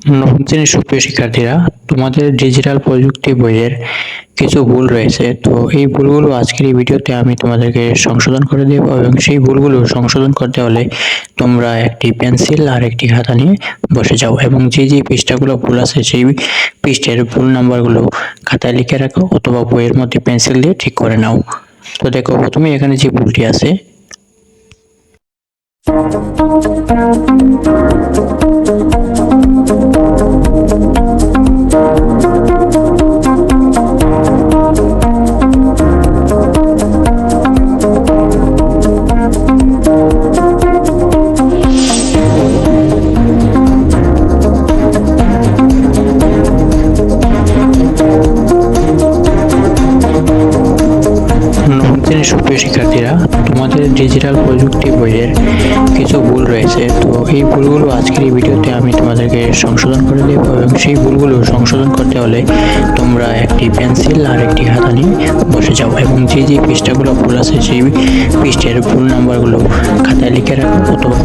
নবম শ্রেণির সুপ্রিয় শিক্ষার্থীরা, তোমাদের ডিজিটাল প্রযুক্তি বইয়ের কিছু ভুল রয়েছে, তো এই ভুলগুলো আজকের এই ভিডিওতে আমি তোমাদেরকে সংশোধন করে দেব এবং সেই ভুলগুলো সংশোধন করতে হলে তোমরা একটি পেন্সিল আর একটি খাতা নিয়ে বসে যাও এবং যে যে পৃষ্ঠাগুলো ভুল আছে সেই পৃষ্ঠের ভুল নাম্বারগুলো খাতায় লিখে রাখো অথবা বইয়ের মধ্যে পেন্সিল দিয়ে ঠিক করে নাও। তো দেখো প্রথমে এখানে যে ভুলটি আছে। সুপ্রিয় শিক্ষার্থীরা, তোমাদের ডিজিটাল প্রযুক্তি বইয়ের কিছু ভুল রয়েছে, তো এই ভুলগুলো আজকের এই ভিডিওতে আমি তোমাদেরকে সংশোধন করে দেব এবং সেই ভুলগুলো সংশোধন করতে হলে তোমরা একটি পেন্সিল আর একটি খাতা নিয়ে বসে যাও এবং যে যে পৃষ্ঠাগুলো ভুল আছে, সেই পৃষ্ঠের ভুল নাম্বারগুলো খাতায় লিখে রাখো। অথবা